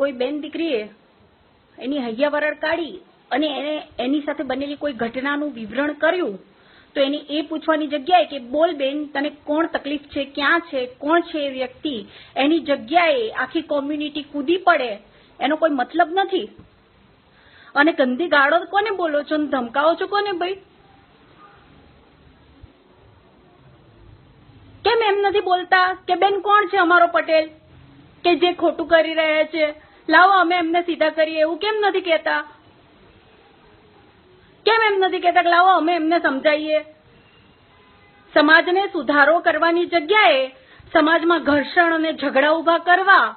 કોઈ બેન દીકરીએ એની હૈયા વરડ કાઢી અને એને એની સાથે બનેલી કોઈ ઘટનાનું વિવરણ કર્યું, તો એની એ પૂછવાની જગ્યાએ કે, બોલ બેન, તને કોણ તકલીફ છે? ક્યાં છે? કોણ છે એ વ્યક્તિ? એની જગ્યાએ આખી કોમ્યુનિટી કૂદી પડે. એનો કોઈ મતલબ નથી. અને ગંદી ગાળો કોને બોલો છો? ધમકાવો છો કોને ભાઈ? કેમ એમ નથી બોલતા? કે, બેન, કોણ છે અમારો પટેલ? કે, જે ખોટું કરી રહ્યા છે? લાવો અમે એમને સીધા કરીએ, એવું કેમ નથી કહેતા? કેમ એમ નથી કહેતા કે લાવો અમે એમને સમજાવીએ? સમાજને સુધારો કરવાની જગ્યાએ સમાજમાં ઘર્ષણ અને ઝઘડા ઊભા કરવા,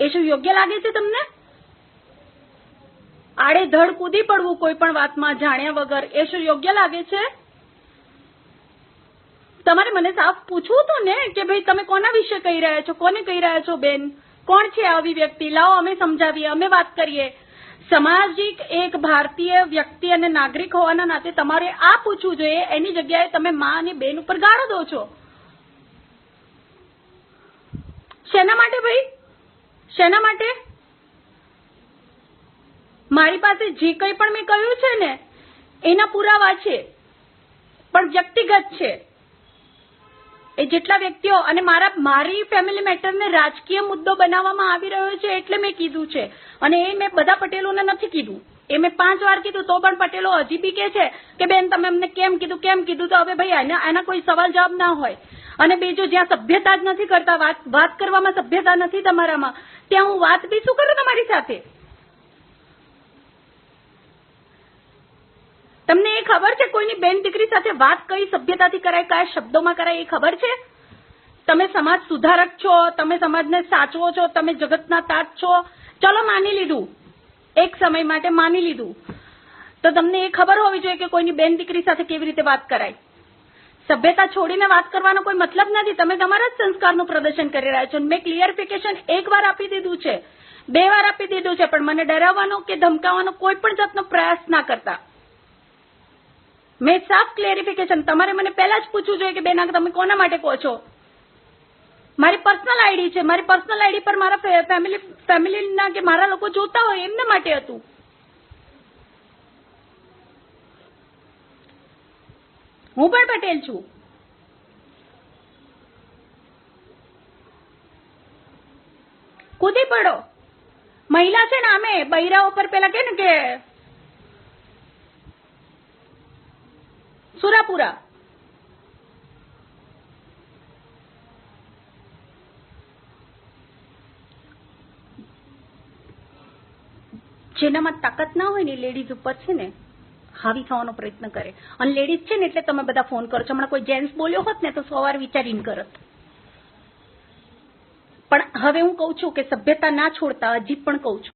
એ શું યોગ્ય લાગે છે તમને? આડેધડ કૂદી પડવું કોઈ પણ વાતમાં જાણ્યા વગર, એ શું યોગ્ય લાગે છે? તમારે મને સાફ પૂછવું હતું ને કે ભાઈ તમે કોના વિશે કહી રહ્યા છો? કોને કહી રહ્યા છો બેન? કોણ છે આવી વ્યક્તિ લાવો અમે સમજાવીએ, અમે વાત કરીએ. સામાજિક એક ભારતીય વ્યક્તિ અને નાગરિક હોવાના નાતે તમારે આ પૂછવું જોઈએ, એની જગ્યાએ તમે માં અને બેન ઉપર ગાળો દો છો. શેના માટે ભાઈ? શેના માટે? મારી પાસે જે કંઈ પણ મેં કહ્યું છે ને, એના પુરાવા છે, પણ વ્યક્તિગત છે. એ જેટલા વ્યક્તિઓ અને મારા, મારી ફેમિલી મેટરને રાજકીય મુદ્દો બનાવવામાં આવી રહ્યો છે એટલે મેં કીધું છે. અને એ મેં બધા પટેલોને નથી કીધું. એ મેં પાંચ વાર કીધું, તો પણ પટેલો હજી બી કે છે કે, બેન, તમે અમને કેમ કીધું કેમ કીધું? તો હવે ભાઈ, આના આના કોઈ સવાલ જવાબ ના હોય. અને બીજું, જ્યાં સભ્યતા જ નથી કરતા, વાત વાત કરવામાં સભ્યતા નથી તમારામાં, ત્યાં હું વાત બી શું કરું તમારી સાથે? તમને એ ખબર છે કોઈની બેન દીકરી સાથે વાત કઈ સભ્યતાથી કરાય, કયા શબ્દોમાં કરાય એ ખબર છે? તમે સમાજ સુધારક છો, તમે સમાજને સાચવો છો, તમે જગતના તાત છો. ચલો માની લીધું. એક સમય માટે માની લીધું. તો તમને એ ખબર હોવી જોઈએ કે કોઈની બેન દીકરી સાથે કેવી રીતે વાત કરાય. સભ્યતા છોડીને વાત કરવાનો કોઈ મતલબ નથી. તમે તમારા જ સંસ્કારનું પ્રદર્શન કરી રહ્યા છો. મેં ક્લિયરિફિકેશન એક વાર આપી દીધું છે. બે વાર આપી દીધું છે. પણ મને ડરાવવાનો કે ધમકાવવાનો કોઈ પણ જાતનો પ્રયાસ ના કરતા. મેં સાફ ક્લેરિફિકેશન તમારે મને પહેલા જ પૂછવું જોઈએ કે બેન તમે કોના માટે કહો છો? મારી પર્સનલ આઈડી છે. મારી પર્સનલ આઈડી પર મારા ફેમિલી ફેમિલીના કે મારા લોકો જોતા હોય એમના માટે હતું. હું પણ પટેલ છું. કૂદી પડો. મહિલા છે ને અમે બૈરા ઉપર પેલા કે ને કે સુરાપુરા. જેનામાં તાકાત ના હોય ને લેડીઝ ઉપર છે ને, હાવી થવાનો પ્રયત્ન કરે. અને લેડીઝ છે ને એટલે તમે બધા ફોન કરો છો. હમણાં કોઈ જેન્ટ્સ બોલ્યો હોત ને તો સવાર વિચારીને કરત. પણ હવે હું કહું છું કે સભ્યતા ના છોડતા હજી પણ કહું છું.